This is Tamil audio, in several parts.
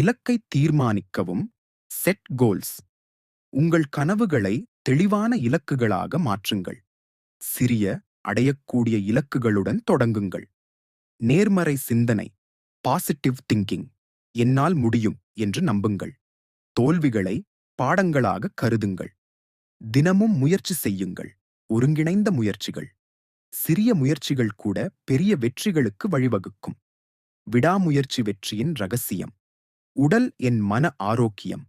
இலக்கை தீர்மானிக்கவும் செட் கோல்ஸ் உங்கள் கனவுகளை தெளிவான இலக்குகளாக மாற்றுங்கள். சிறிய அடையக்கூடிய இலக்குகளுடன் தொடங்குங்கள். நேர்மறை சிந்தனை பாசிட்டிவ் திங்கிங் என்னால் முடியும் என்று நம்புங்கள். தோல்விகளை பாடங்களாக கருதுங்கள். தினமும் முயற்சி செய்யுங்கள். ஒருங்கிணைந்த முயற்சிகள். சிறிய முயற்சிகள் கூட பெரிய வெற்றிகளுக்கு வழிவகுக்கும். விடாமுயற்சி வெற்றியின் ரகசியம். உடல் என் மன ஆரோக்கியம்.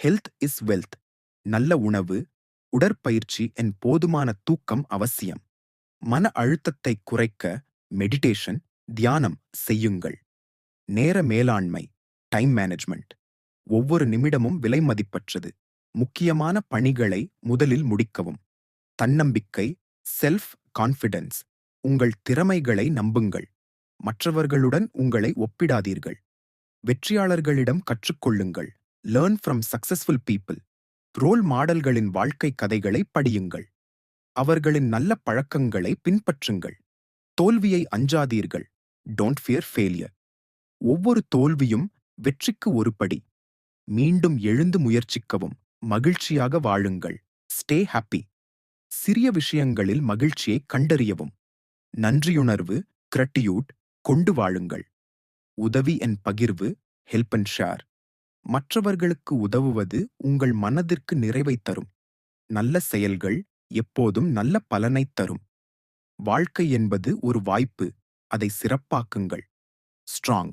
ஹெல்த் இஸ் வெல்த் நல்ல உணவு உடற்பயிற்சி என் போதுமான தூக்கம் அவசியம். மன அழுத்தத்தை குறைக்க மெடிடேஷன் தியானம் செய்யுங்கள். நேர மேலாண்மை டைம் மேனேஜ்மெண்ட் ஒவ்வொரு நிமிடமும் விலை மதிப்பற்றது. முக்கியமான பணிகளை முதலில் முடிக்கவும். தன்னம்பிக்கை செல்ஃப் கான்ஃபிடன்ஸ் உங்கள் திறமைகளை நம்புங்கள். மற்றவர்களுடன் உங்களை ஒப்பிடாதீர்கள். வெற்றியாளர்களிடம் கற்றுக்கொள்ளுங்கள். Learn from successful people role மாடல்களின் வாழ்க்கை கதைகளை படியுங்கள். அவர்களின் நல்ல பழக்கங்களை பின்பற்றுங்கள். தோல்வியை அஞ்சாதீர்கள். டோன்ட் ஃபியர் ஃபெயிலியர் ஒவ்வொரு தோல்வியும் வெற்றிக்கு ஒரு படி. மீண்டும் எழுந்து முயற்சிக்கவும். மகிழ்ச்சியாக வாழுங்கள். ஸ்டே ஹாப்பி சிறிய விஷயங்களில் மகிழ்ச்சியை கண்டறியவும். நன்றியுணர்வு கிரட்டியூட் கொண்டு வாழுங்கள். உதவி என் பகிர்வு ஹெல்ப் அண்ட் ஷேர் மற்றவர்களுக்கு உதவுவது உங்கள் மனதிற்கு நிறைவை தரும். நல்ல செயல்கள் எப்போதும் நல்ல பலனைத் தரும். வாழ்க்கை என்பது ஒரு வாய்ப்பு அதை சிறப்பாக்குங்கள். ஸ்ட்ராங்